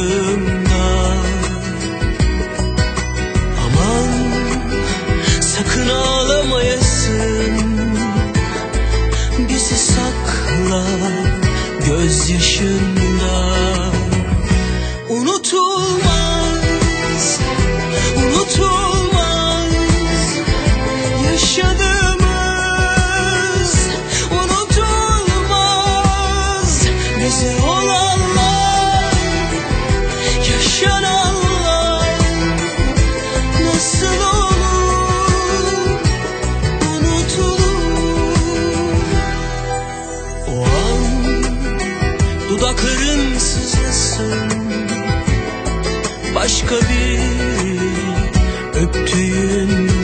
andığımda Aman sakın ağlamayasın. Bizi sakla gözyaşında. Unutulmaz, unutulmaz Yaşadığımız. Unutulmaz Bize dudakların sızlasın Başka bir öptüğünde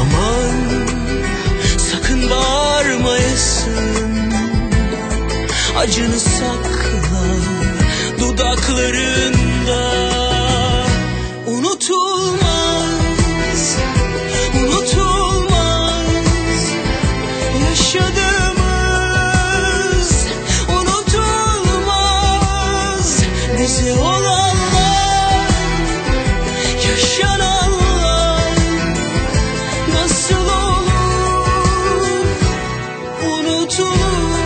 Aman sakın bağırmayasın. Acını sakla dudaklarında. Unutulmaz, unutulmaz. Yaşadığımız 出